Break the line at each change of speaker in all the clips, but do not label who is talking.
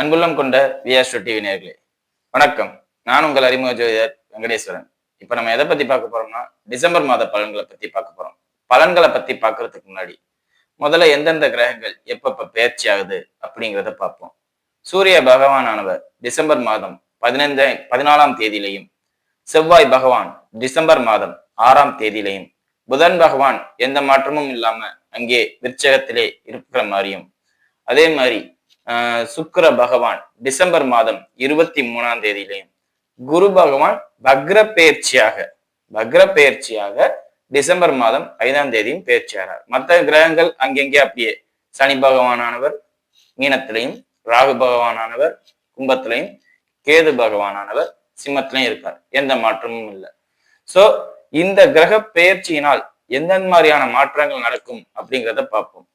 அன்புள்ளம் கொண்ட விஆஸ்ட்ரோ டிவி நேர்களே வணக்கம். நான் உங்கள் அறிமுக ஜோதிடர் வெங்கடேஸ்வரன். இப்போ நம்ம எதை பத்தி பார்க்க போறோம்னா டிசம்பர் மாத பலன்களை பத்தி பார்க்க போறோம். பலன்களை பத்தி பார்க்கறதுக்கு முன்னாடி முதல்ல எந்தெந்த கிரகங்கள் எப்பப்ப பயிற்சி ஆகுது அப்படிங்கிறத பார்ப்போம். சூரிய பகவானானவர் டிசம்பர் மாதம் பதினைஞ்சா பதினாலாம் தேதியிலையும் செவ்வாய் பகவான் டிசம்பர் மாதம் ஆறாம் தேதியிலையும் புதன் பகவான் எந்த மாற்றமும் இல்லாம அங்கே விற்சகத்திலே இருக்கிற மாதிரியும் அதே மாதிரி சுக்கர பகவான் டிசம்பர் மாதம் இருபத்தி மூணாம் தேதியிலையும் குரு பகவான் பக்ர பெயர்ச்சியாக பக்ர பெயர்ச்சியாக டிசம்பர் மாதம் ஐந்தாம் தேதியும் பெயர்ச்சியாகிறார். மற்ற கிரகங்கள் அங்கெங்கே அப்படியே சனி பகவானானவர் மீனத்திலையும் ராகு பகவானானவர் கும்பத்திலையும் கேது பகவானானவர் சிம்மத்திலையும் இருக்கார். எந்த மாற்றமும் இல்லை. சோ இந்த கிரக பெயர்ச்சியினால் எந்தெந்த மாதிரியான மாற்றங்கள் நடக்கும் அப்படிங்கிறத பார்ப்போம்.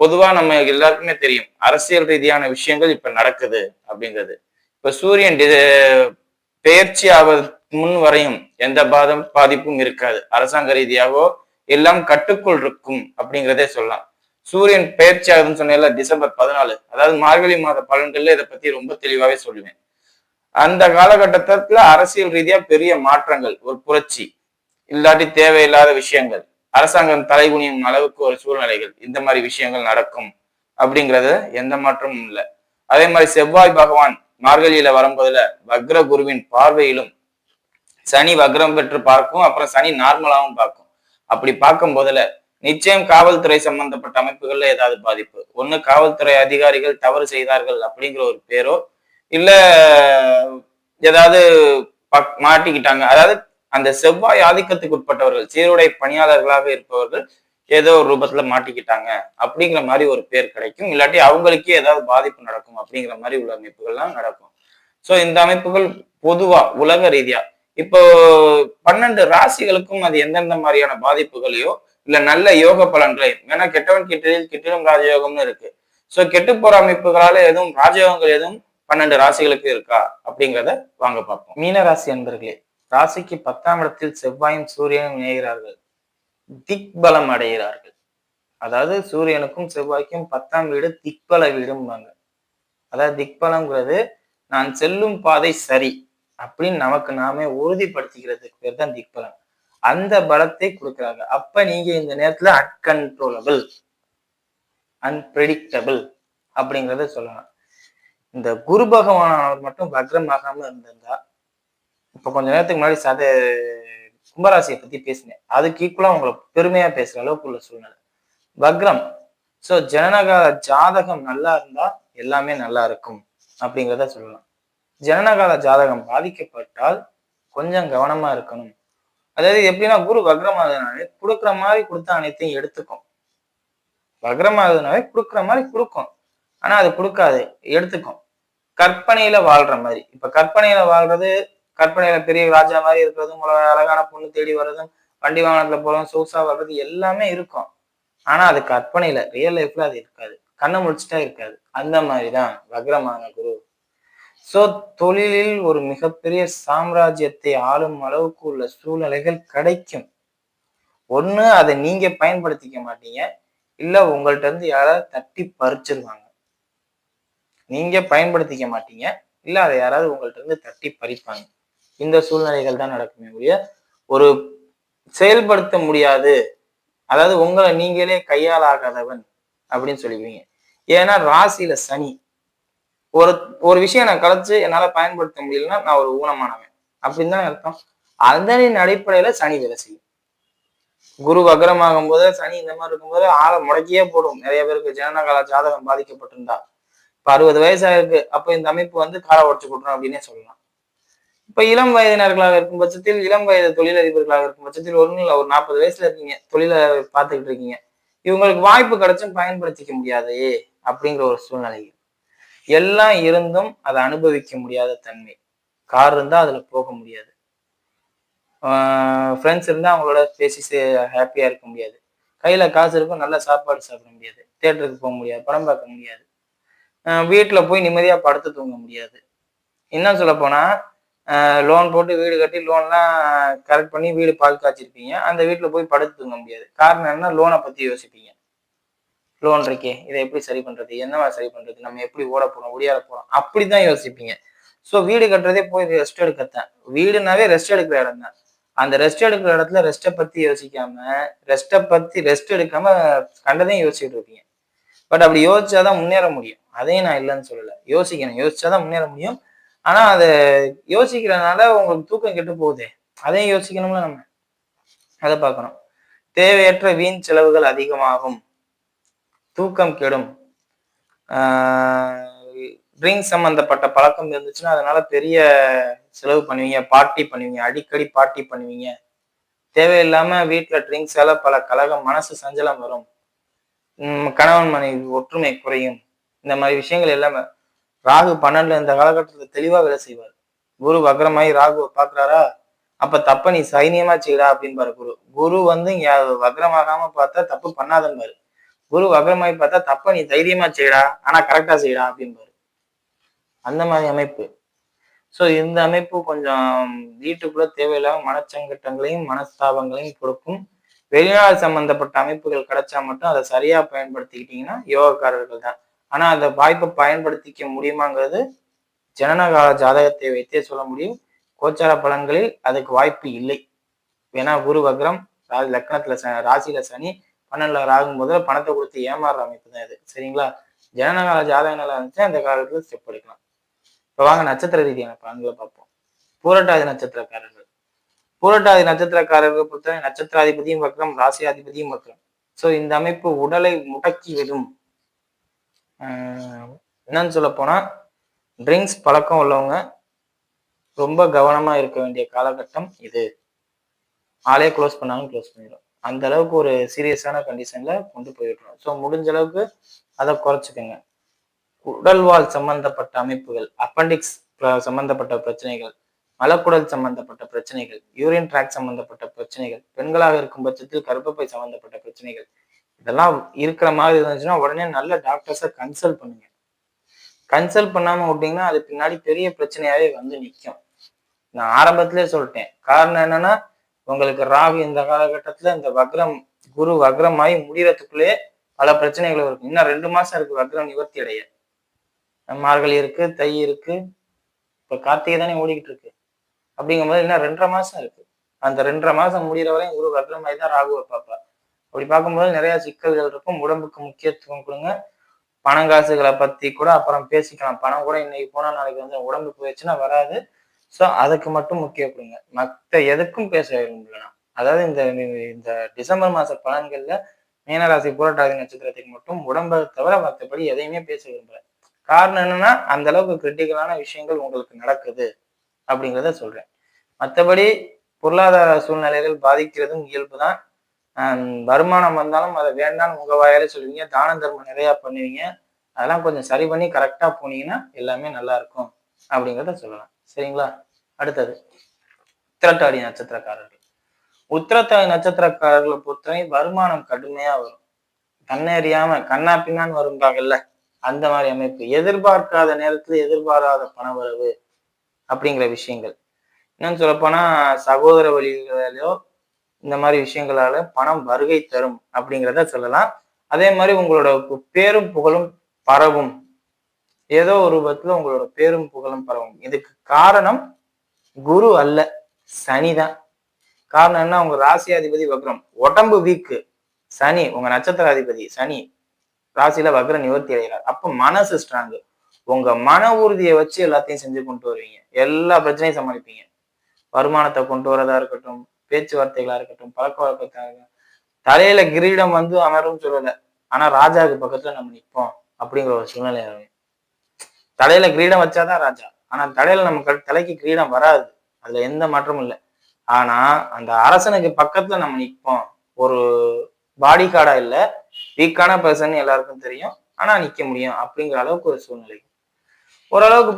பொதுவா நம்ம எல்லாருக்குமே தெரியும். அரசியல் ரீதியான விஷயங்கள் இப்ப நடக்குது அப்படிங்கிறது. இப்ப சூரியன் பெயர்ச்சி ஆவது முன் வரையும் எந்த பாதம் பாதிப்பும் இருக்காது. அரசாங்க ரீதியாகவோ எல்லாம் கட்டுக்குள் இருக்கும் அப்படிங்கிறதே சொல்லலாம். சூரியன் பெயர்ச்சி ஆகுதுன்னு சொன்னேன்ல டிசம்பர் பதினாலு. அதாவது மார்கழி மாத பலன்கள்ல இதை பத்தி ரொம்ப தெளிவாவே சொல்லுவேன். அந்த காலகட்டத்துல அரசியல் ரீதியா பெரிய மாற்றங்கள் ஒரு புரட்சி. இல்லாட்டி தேவையில்லாத விஷயங்கள். அரசாங்கம் தலைகுனியும் அளவுக்கு ஒரு சூழ்நிலைகள். இந்த மாதிரி விஷயங்கள் நடக்கும் அப்படிங்கிறது எந்த மாற்றமும் இல்லை. அதே மாதிரி செவ்வாய் பகவான் மார்கழியில வரும்போதுல வக்ர குருவின் பார்வையிலும் சனி வக்ரம் பெற்று பார்க்கும் அப்புறம் சனி நார்மலாவும் பார்க்கும். அப்படி பார்க்கும் போதுல நிச்சயம் காவல்துறை சம்பந்தப்பட்ட அமைப்புகள்ல ஏதாவது பாதிப்பு. ஒண்ணு காவல்துறை அதிகாரிகள் தவறு செய்தார்கள் அப்படிங்கிற ஒரு பேரோ இல்ல ஏதாவது பக்- மாட்டிக்கிட்டாங்க. அதாவது அந்த செவ்வாய் ஆதிக்கத்துக்கு உட்பட்டவர்கள் சீருடை பணியாளர்களாக இருப்பவர்கள் ஏதோ ஒரு ரூபத்துல மாட்டிக்கிட்டாங்க அப்படிங்கிற மாதிரி ஒரு பேர் கிடைக்கும். இல்லாட்டி அவங்களுக்கே ஏதாவது பாதிப்பு நடக்கும் அப்படிங்கிற மாதிரி உள்ள அமைப்புகள்லாம் நடக்கும். சோ இந்த அமைப்புகள் பொதுவா உலக ரீதியா இப்போ பன்னெண்டு ராசிகளுக்கும் அது எந்தெந்த மாதிரியான பாதிப்புகளையோ இல்ல நல்ல யோக பலன்களையும் ஏன்னா கெட்டவன் கிட்டில் கிட்டிலும் ராஜயோகம்னு இருக்கு. சோ கெட்டு போற அமைப்புகளால எதுவும் ராஜயோகங்கள் எதுவும் பன்னெண்டு ராசிகளுக்கு இருக்கா அப்படிங்கிறத வாங்க பார்ப்போம். மீன ராசி அன்பர்களே ராசிக்கு பத்தாம் இடத்தில் செவ்வாயும் சூரியனும் இணைகிறார்கள். திக்பலம் அடைகிறார்கள். அதாவது சூரியனுக்கும் செவ்வாய்க்கும் பத்தாம் வீடு திக்பல வீடும்பாங்க. அதாவது திக்பலம்ங்கிறது நான் செல்லும் பாதை சரி அப்படின்னு நமக்கு நாமே உறுதிப்படுத்திக்கிறதுக்கு பேர் தான் திக்பலம். அந்த பலத்தை கொடுக்குறாங்க. அப்ப நீங்க இந்த நேரத்துல அன்கன்ட்ரோலபிள் அன்பிரடிக்டபிள் அப்படிங்கிறத சொல்லலாம். இந்த குரு பகவானவர் மட்டும் வக்ரமாகாம இருந்திருந்தா இப்ப கொஞ்ச நேரத்துக்கு முன்னாடி சத கும்பராசியை பத்தி பேசினேன். அதுக்கு ஈக்குவலா உங்களை பெருமையா பேசுற அளவுக்கு உள்ள சூழ்நிலை. வக்ரம். சோ ஜனநக ஜாதகம் நல்லா இருந்தா எல்லாமே நல்லா இருக்கும் அப்படிங்கிறத சொல்லலாம். ஜனனகால ஜாதகம் பாதிக்கப்பட்டால் கொஞ்சம் கவனமா இருக்கணும். அதாவது எப்படின்னா குரு வக்ரமாகனாலே கொடுக்குற மாதிரி கொடுத்த அனைத்தையும் எடுத்துக்கும். வக்ரமாகுதுனாவே கொடுக்குற மாதிரி கொடுக்கும். ஆனா அது கொடுக்காது. எடுத்துக்கும். கற்பனையில வாழ்ற மாதிரி. இப்ப கற்பனையில வாழ்றது கற்பனையில பெரிய ராஜா மாதிரி இருக்கிறதும் உல- அழகான பொண்ணு தேடி வர்றதும் வண்டி வாகனத்துல போறதும் சொகுசா வர்றது எல்லாமே இருக்கும். ஆனா அது கற்பனையில ரியல் லைஃப்ல அது இருக்காது. கண்ணை முடிச்சுட்டா இருக்காது. அந்த மாதிரிதான் வக்ரமான குரு. சோ தொழிலில் ஒரு மிகப்பெரிய சாம்ராஜ்யத்தை ஆளும் அளவுக்கு உள்ள சூழ்நிலைகள் கிடைக்கும். ஒண்ணு அதை நீங்க பயன்படுத்திக்க மாட்டீங்க. இல்ல உங்கள்ட்ட இருந்து யாராவது தட்டி பறிச்சிருவாங்க. நீங்க பயன்படுத்திக்க மாட்டீங்க. இல்ல அதை யாராவது உங்கள்ட்ட இருந்து தட்டி பறிப்பாங்க. இந்த சூழ்நிலைகள் தான் நடக்குமே ஒழிய ஒரு செயல்படுத்த முடியாது. அதாவது உங்களை நீங்களே கையாளாகாதவன் அப்படின்னு சொல்லிக்குவீங்க. ஏன்னா ராசியில சனி. ஒரு ஒரு விஷயம் நான் கலைச்சு என்னால பயன்படுத்த முடியலன்னா நான் ஒரு ஊனமானவன். அப்படின்னு தான் அர்த்தம். அதனின் அடிப்படையில சனி வேலை செய்யும். குரு வக்ரமாகும் போது சனி இந்த மாதிரி இருக்கும்போது ஆளை முடக்கியே போடும். நிறைய பேருக்கு ஜனனகால ஜாதகம் பாதிக்கப்பட்டிருந்தா. இப்ப அறுபது வயசாயிருக்கு அப்ப இந்த அமைப்பு வந்து காலை உடச்சு கொடுக்கணும் அப்படின்னே சொல்லலாம். இப்ப இளம் வயதினர்களாக இருக்கும் பட்சத்தில் இளம் வயது தொழிலதிபர்களாக இருக்கும் பட்சத்தில் ஒன்றும் ஒரு நாற்பது வயசுல இருக்கீங்க தொழிலை பார்த்துக்கிட்டு இருக்கீங்க. இவங்களுக்கு வாய்ப்பு கிடைச்சும் பயன்படுத்திக்க முடியாது அப்படிங்கிற ஒரு சூழ்நிலை எல்லாம் இருந்தும் அதை அனுபவிக்க முடியாத தன்மை. கார் இருந்தா அதுல போக முடியாது. ஃப்ரெண்ட்ஸ் இருந்தால் அவங்களோட பேசி ஹாப்பியாக இருக்க முடியாது. கையில் காசு இருக்கும் நல்ல சாப்பாடு சாப்பிட முடியாது. தேட்டருக்கு போக முடியாது படம் பார்க்க முடியாது. வீட்டில் போய் நிம்மதியாக படுத்து தூங்க முடியாது. என்ன சொல்ல போனால் லோன் போட்டு வீடு கட்டி லோன்லாம் கரெக்ட் பண்ணி வீடு பால் காய்ச்சிருப்பீங்க. அந்த வீட்டில் போய் படுத்து தூங்க முடியாது. காரணம் என்ன லோனை பற்றி யோசிப்பீங்க.
லோன் இருக்கே இதை எப்படி சரி பண்றது? என்னவா சரி பண்ணுறது நம்ம எப்படி ஓட போறோம்? போகிறோம் அப்படி தான் யோசிப்பீங்க. ஸோ வீடு கட்டுறதே போய் ரெஸ்ட் எடுக்கத்தான். வீடுனாவே ரெஸ்ட் எடுக்கிற இடம் தான். அந்த ரெஸ்ட் எடுக்கிற இடத்துல ரெஸ்ட்டை பற்றி யோசிக்காம ரெஸ்ட்டை பற்றி ரெஸ்ட் எடுக்காம கண்டதையும் யோசிச்சுட்டு இருப்பீங்க. பட் அப்படி யோசிச்சாதான் முன்னேற முடியும். அதையும் நான் இல்லைன்னு சொல்லலை. யோசிக்கணும். யோசிச்சாதான் முன்னேற முடியும். ஆனா அதை யோசிக்கிறதுனால உங்களுக்கு தூக்கம் கெட்டு போகுதே. அதையும் யோசிக்கணும்ல நம்ம. அதை பார்க்கணும். தேவையற்ற வீண் செலவுகள் அதிகமாகும். தூக்கம் கெடும். ட்ரிங்க் சம்பந்தப்பட்ட பழக்கம் இருந்துச்சுன்னா அதனால பெரிய செலவு பண்ணுவீங்க. பார்ட்டி பண்ணுவீங்க. அடிக்கடி பார்ட்டி பண்ணுவீங்க. தேவையில்லாம வீட்டில் ட்ரிங்க்ஸால பல கலகம் மனசு சஞ்சலம் வரும். கணவன் மனைவி ஒற்றுமை குறையும். இந்த மாதிரி விஷயங்கள் எல்லாமே ராகு பன்னெண்டுல இந்த காலகட்டத்துல தெளிவா வேலை செய்வார். குரு வக்ரமாயி ராகுவை பாக்குறாரா அப்ப தப்ப நீ சைனியமா செய்யடா அப்படின்னு பாரு குரு. குரு வந்து இங்க வக்ரமாகாம பார்த்தா தப்பு பண்ணாதன்பாரு குரு வக்ரமாயி பார்த்தா தப்ப நீ தைரியமா செய்யடா ஆனா கரெக்டா செய்யடா அப்படின்னு பாரு அந்த மாதிரி அமைப்பு. ஸோ இந்த அமைப்பு கொஞ்சம் வீட்டுக்குள்ள தேவையில்லாம மனச்சங்கட்டங்களையும் மனஸ்தாபங்களையும் கொடுக்கும். வெளிநாடு சம்பந்தப்பட்ட அமைப்புகள் கிடைச்சா மட்டும் அதை சரியா பயன்படுத்திக்கிட்டீங்கன்னா யோகக்காரர்கள் தான். ஆனா அந்த வாய்ப்பை பயன்படுத்திக்க முடியுமாங்கிறது ஜனனகால ஜாதகத்தை வைத்தே சொல்ல முடியும். கோச்சார பலன்களில் அதுக்கு வாய்ப்பு இல்லை. ஏன்னா குரு வக்ரம் ராசி லக்னத்துல ச ராசியில சனி பன்னெண்டுல ராகும் முதல்ல பணத்தை கொடுத்து ஏமாறுற அமைப்பு தான் இது. சரிங்களா? ஜனனகால ஜாதக நல்லா இருந்துச்சு அந்த காலத்துல ஸ்டெப் எடுக்கலாம். இப்போ வாங்க நட்சத்திர ரீதியான பலன்களை பார்ப்போம். பூரட்டாதி நட்சத்திரக்காரர்கள். பூரட்டாதி நட்சத்திரக்காரர்கள் பொறுத்தவரை நட்சத்திராதிபதியும் வக்ரம் ராசியாதிபதியும் வக்ரம். ஸோ இந்த அமைப்பு உடலை முடக்கி விடும். என்னன்னு சொல்ல போனால் ட்ரிங்க்ஸ் பழக்கம் உள்ளவங்க ரொம்ப கவனமாக இருக்க வேண்டிய காலகட்டம் இது. ஆளே க்ளோஸ் பண்ணாலும் க்ளோஸ் பண்ணிடும் அந்த அளவுக்கு ஒரு சீரியஸான கண்டிஷனில் கொண்டு போயிடுறோம் ஸோ முடிஞ்ச அளவுக்கு அதை குறைச்சிக்கோங்க. உடல்வால் சம்பந்தப்பட்ட அமைப்புகள் அப்பண்டிக்ஸ் சம்பந்தப்பட்ட பிரச்சனைகள் மலக்குடல் சம்பந்தப்பட்ட பிரச்சனைகள் யூரின் ட்ராக் சம்பந்தப்பட்ட பிரச்சனைகள் பெண்களாக இருக்கும் பட்சத்தில் கர்ப்பப்பை சம்பந்தப்பட்ட பிரச்சனைகள் இதெல்லாம் இருக்கிற மாதிரி இருந்துச்சுன்னா உடனே நல்ல டாக்டர்ஸை கன்சல்ட் பண்ணுங்க. கன்சல்ட் பண்ணாம விட்டீங்கன்னா அது பின்னாடி பெரிய பிரச்சனையாவே வந்து நிற்கும் நான் ஆரம்பத்திலே சொல்லிட்டேன். காரணம் என்னன்னா உங்களுக்கு ராகு இந்த காலகட்டத்துல இந்த வக்ரம் குரு வக்ரமாயி முடியறதுக்குள்ளேயே பல பிரச்சனைகள் இருக்கும். இன்னும் ரெண்டு மாசம் இருக்கு வக்ரம் நிவர்த்தி அடைய. மார்கழி இருக்கு தை இருக்கு. இப்ப கார்த்திகை தானே ஓடிக்கிட்டு இருக்கு. அப்படிங்கும்போது இன்னும் ரெண்டரை மாசம் இருக்கு. அந்த ரெண்டரை மாசம் முடிகிற வரையும் குரு வக்ரமாயி தான் ராகுவை பார்ப்பா அப்படி பார்க்கும்போது நிறைய சிக்கல்கள் இருக்கும். உடம்புக்கு முக்கியத்துவம் கொடுங்க. பணம் காசுகளை பத்தி கூட அப்புறம் பேசிக்கலாம். பணம் கூட இன்னைக்கு போனா நாளைக்கு வந்து உடம்பு போயிடுச்சுன்னா வராது. ஸோ அதுக்கு மட்டும் முக்கியம் கொடுங்க. மற்ற எதுக்கும் பேச விரும்பலாம் அதாவது இந்த இந்த டிசம்பர் மாச பலன்கள்ல மீனராசி புரட்டாதி நட்சத்திரத்துக்கு மட்டும் உடம்பை தவிர மற்றபடி எதையுமே பேச விரும்பல. காரணம் என்னன்னா அந்த அளவுக்கு கிரிட்டிக்கலான விஷயங்கள் உங்களுக்கு நடக்குது அப்படிங்கிறத சொல்றேன். மற்றபடி பொருளாதார சூழ்நிலைகள் பாதிக்கிறதும் இயல்பு தான் வருமானம் வந்தாலும் அதை வேண்டாம்னு உங்க வாயாலே சொல்லுவீங்க. தான தர்மம் நிறைய பண்ணுவீங்க. அதெல்லாம் கொஞ்சம் சரி பண்ணி கரெக்டா போனீங்கன்னா எல்லாமே நல்லா இருக்கும் அப்படிங்கிறத சொல்லலாம். சரிங்களா? அடுத்தது உத்திரட்டாடி நட்சத்திரக்காரர்கள். உத்திரட்டாதி நட்சத்திரக்காரர்களை பொறுத்தவரை வருமானம் கடுமையா வரும். கண்ணறியாம கண்ணா பின்னான்னு வரும்பாங்கல்ல அந்த மாதிரி அமைப்பு. எதிர்பார்க்காத நேரத்துல எதிர்பாராத பணவரவு அப்படிங்கிற விஷயங்கள். இன்னும் சொல்லப்போனா சகோதர வழிகளிலோ இந்த மாதிரி விஷயங்களால பணம் வருகை தரும் அப்படிங்கிறத சொல்லலாம். அதே மாதிரி உங்களோட பேரும் புகழும் பரவும். ஏதோ ஒரு ரூபத்துல உங்களோட பேரும் புகழும் பரவும். இதுக்கு காரணம் குரு அல்ல சனிதான் காரணம் என்ன? உங்க ராசியாதிபதி வக்ரம். உடம்பு வீக்கு சனி உங்க நட்சத்திராதிபதி சனி. ராசியில வக்ர நிவர்த்தி அடைகிறார். அப்ப மனசு ஸ்ட்ராங்கு உங்க மன உறுதியை வச்சு எல்லாத்தையும் செஞ்சு கொண்டு வருவீங்க. எல்லா பிரச்சனையும் சமாளிப்பீங்க. வருமானத்தை கொண்டு வரதா இருக்கட்டும் பேச்சுவார்த்தைகளா இருக்கட்டும் பழக்க வழக்கத்தாக தலையில கிரீடம் வந்து அமரும் சொல்லல. ஆனா ராஜாவுக்கு பக்கத்துல நம்ம நிற்போம் அப்படிங்கிற ஒரு சூழ்நிலை தலையில கிரீடம் வச்சாதான் ராஜா. ஆனா தலையில நம்ம தலைக்கு கிரீடம் வராது. அதுல எந்த மாற்றமும் இல்லை. ஆனா அந்த அரசனுக்கு பக்கத்துல நம்ம நிற்போம் ஒரு பாடி கார்டா இல்ல வீக்கான பர்சன் எல்லாருக்கும் தெரியும். ஆனா நிக்க முடியும் அப்படிங்கிற அளவுக்கு ஒரு சூழ்நிலை. ஓரளவுக்கு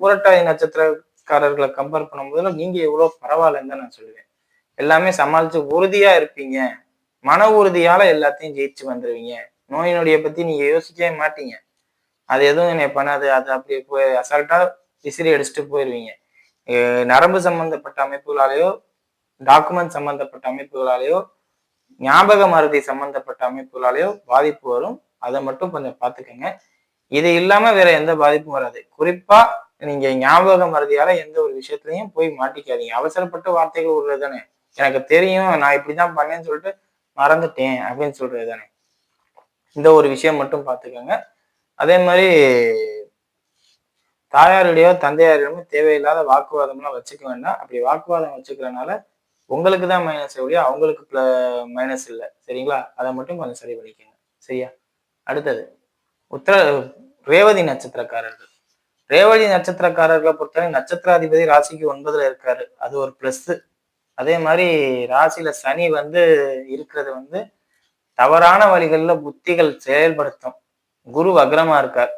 புரட்டாதி நட்சத்திரக்காரர்களை கம்பேர் பண்ணும்போது நீங்க எவ்வளவு பரவாயில்லன்னு தான் நான் சொல்லுவேன். எல்லாமே சமாளிச்சு உறுதியா இருப்பீங்க. மன உறுதியால எல்லாத்தையும் ஜெயிச்சு வந்துருவீங்க. நோயினுடைய பத்தி நீங்க யோசிக்கவே மாட்டீங்க. அது எதுவும் என்னை பண்ணாது. அது அப்படியே போய் அசால்ட்டா விசிறி அடிச்சுட்டு போயிடுவீங்க நரம்பு சம்பந்தப்பட்ட அமைப்புகளாலேயோ டாக்குமெண்ட் சம்பந்தப்பட்ட அமைப்புகளாலேயோ ஞாபக மருதி சம்பந்தப்பட்ட அமைப்புகளாலேயோ பாதிப்பு வரும். அதை மட்டும் கொஞ்சம் பார்த்துக்கோங்க. இது இல்லாம வேற எந்த பாதிப்பும் வராது. குறிப்பா நீங்க ஞாபக மருதியால எந்த ஒரு விஷயத்துலயும் போய் மாட்டிக்காதீங்க. அவசரப்பட்டு வார்த்தைகள் விடுறது தானே எனக்கு தெரியும் நான் இப்படிதான் பண்ணேன்னு சொல்லிட்டு மறந்துட்டேன் அப்படின்னு சொல்றது தானே. இந்த ஒரு விஷயம் மட்டும் பார்த்துக்கோங்க. அதே மாதிரி தாயாருடையோ தந்தையாரிடமோ தேவையில்லாத வாக்குவாதம்லாம் வச்சுக்க வேண்டாம். அப்படி வாக்குவாதம் வச்சுக்கிறனால உங்களுக்கு தான் மைனஸ் எவ்வளோ அவங்களுக்கு மைனஸ் இல்லை. சரிங்களா? அதை மட்டும் கொஞ்சம் சரி பண்ணிக்கோங்க. சரியா? அடுத்தது உத்தர ரேவதி நட்சத்திரக்காரர்கள். ரேவதி நட்சத்திரக்காரர்களை பொறுத்தவரை நட்சத்திராதிபதி ராசிக்கு ஒன்பதுல இருக்காரு. அது ஒரு பிளஸ் அதே மாதிரி ராசியில சனி வந்து இருக்கிறது வந்து தவறான வழிகள்ல புத்திகள் செயல்படுத்தும். குரு வக்ரமா இருக்கார்.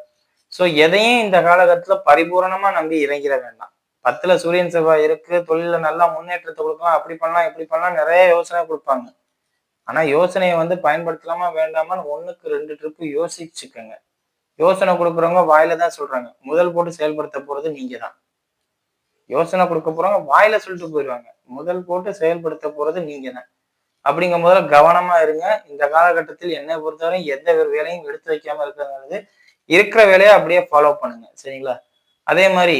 ஸோ எதையும் இந்த காலகட்டத்துல பரிபூரணமா நம்பி இறங்கிட வேண்டாம். பத்துல சூரியன் செவ்வாய் இருக்கு தொழில நல்லா முன்னேற்றத்தை கொடுக்கலாம் அப்படி பண்ணலாம் இப்படி பண்ணலாம் நிறைய யோசனை கொடுப்பாங்க. ஆனா யோசனையை வந்து பயன்படுத்தலாமா வேண்டாமான்னு ஒண்ணுக்கு ரெண்டு ட்ரிப்பு யோசிச்சுக்கோங்க. யோசனை கொடுக்குறவங்க வாயில தான் சொல்றாங்க. முதல் போட்டு செயல்படுத்த போறது நீங்க தான் யோசனை கொடுக்க போறாங்க வாயில சொல்லிட்டு போயிடுவாங்க முதல் போட்டு செயல்படுத்த போறது நீங்க தான் அப்படிங்கும் போதுல கவனமா இருங்க. இந்த காலகட்டத்தில் என்னை பொறுத்தவரை எந்த ஒரு வேலையும் எடுத்து வைக்காம இருக்கிறது இருக்கிற வேலையை அப்படியே ஃபாலோ பண்ணுங்க. சரிங்களா? அதே மாதிரி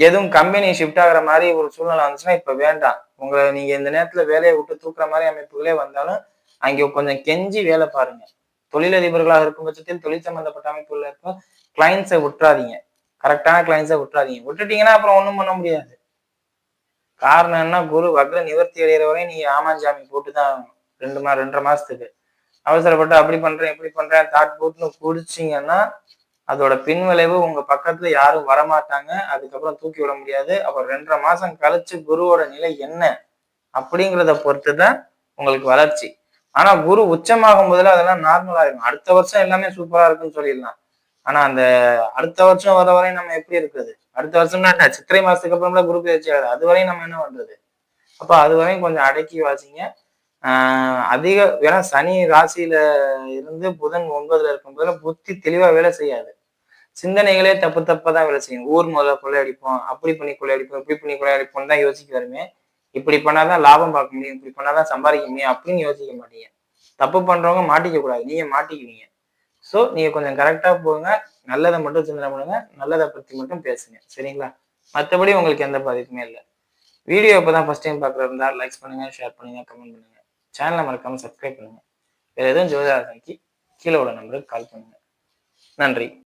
எதுவும் கம்பெனி ஷிஃப்ட் ஆகுற மாதிரி ஒரு சூழ்நிலை வந்துச்சுன்னா இப்ப வேண்டாம். உங்களை நீங்க இந்த நேரத்துல வேலையை விட்டு தூக்குற மாதிரி அமைப்புகளே வந்தாலும் அங்கே கொஞ்சம் கெஞ்சி வேலை பாருங்க. தொழிலதிபர்களாக இருக்கும் பட்சத்தில் தொழில் சம்பந்தப்பட்ட அமைப்புகள் இருக்கும் கிளைண்ட்ஸை விட்டுறாதீங்க. கரெக்டான கிளைண்ட்ஸை விட்டுறாதீங்க. விட்டுட்டீங்கன்னா அப்புறம் ஒன்றும் பண்ண முடியாது. காரணம் என்ன? குரு வக்ர நிவர்த்தி அடைகிற வரையும் நீங்க ஆமாஞ்சாமி போட்டு தான் ஆகணும். ரெண்டு மா ரெண்டரை மாசத்துக்கு. அவசரப்பட்டு அப்படி பண்றேன் இப்படி பண்றேன் தாட் போட்டுன்னு குடிச்சிங்கன்னா அதோட பின் விளைவு உங்க பக்கத்துல யாரும் வரமாட்டாங்க. அதுக்கப்புறம் தூக்கி விட முடியாது. அப்புறம் ரெண்டரை மாசம் கழிச்சு குருவோட நிலை என்ன? அப்படிங்கிறத பொறுத்து தான் உங்களுக்கு வளர்ச்சி. ஆனா குரு உச்சமாகும் போதுல அதெல்லாம் நார்மல் ஆயிடும் அடுத்த வருஷம் எல்லாமே சூப்பரா இருக்குன்னு சொல்லிடலாம். ஆனா அந்த அடுத்த வருஷம் வர வரையும் நம்ம எப்படி இருக்குது அடுத்த வருஷம்னா என்ன? சித்திரை மாசத்துக்கு அப்புறம்ல குரு பயிற்சி ஆகுது. அது வரையும் நம்ம என்ன பண்றது? அப்ப அது வரையும் கொஞ்சம் அடக்கி வாசிங்க. ஆஹ் அதிக ஏன்னா சனி ராசியில இருந்து புதன் ஒன்பதுல இருக்கும் போதுல புத்தி தெளிவா வேலை செய்யாது. சிந்தனைகளே தப்பு தப்பா தான் வேலை செய்யும். ஊர் முதல்ல கொள்ளையடிப்போம் அப்படி பண்ணி கொள்ளையடிப்போம் இப்படி பண்ணி கொள்ளையடிப்போம் தான் யோசிக்க வருமே. இப்படி பண்ணாதான் லாபம் பார்க்க முடியும். இப்படி பண்ணாதான் சம்பாதிக்க முடியும். அப்படின்னு யோசிக்க மாட்டீங்க. தப்பு பண்றவங்க மாட்டிக்க கூடாது. நீங்க மாட்டிக்குவீங்க. ஸோ நீங்க கொஞ்சம் கரெக்டாக போங்க. நல்லதை மட்டும் சிந்தனை பண்ணுங்க. நல்லதை பற்றி மட்டும் பேசுங்க. சரிங்களா? மற்றபடி உங்களுக்கு எந்த பாதிப்புமே இல்லை. வீடியோ இப்போ தான் ஃபஸ்ட் டைம் பார்க்குறது இருந்தால் லைக்ஸ் பண்ணுங்க ஷேர் பண்ணுங்க கமெண்ட் பண்ணுங்க. சேனலை மறக்காமல் சப்ஸ்கிரைப் பண்ணுங்க. வேறு எதுவும் ஜோதிராசனிக்கு கீழே உள்ள நம்பருக்கு கால் பண்ணுங்க. நன்றி.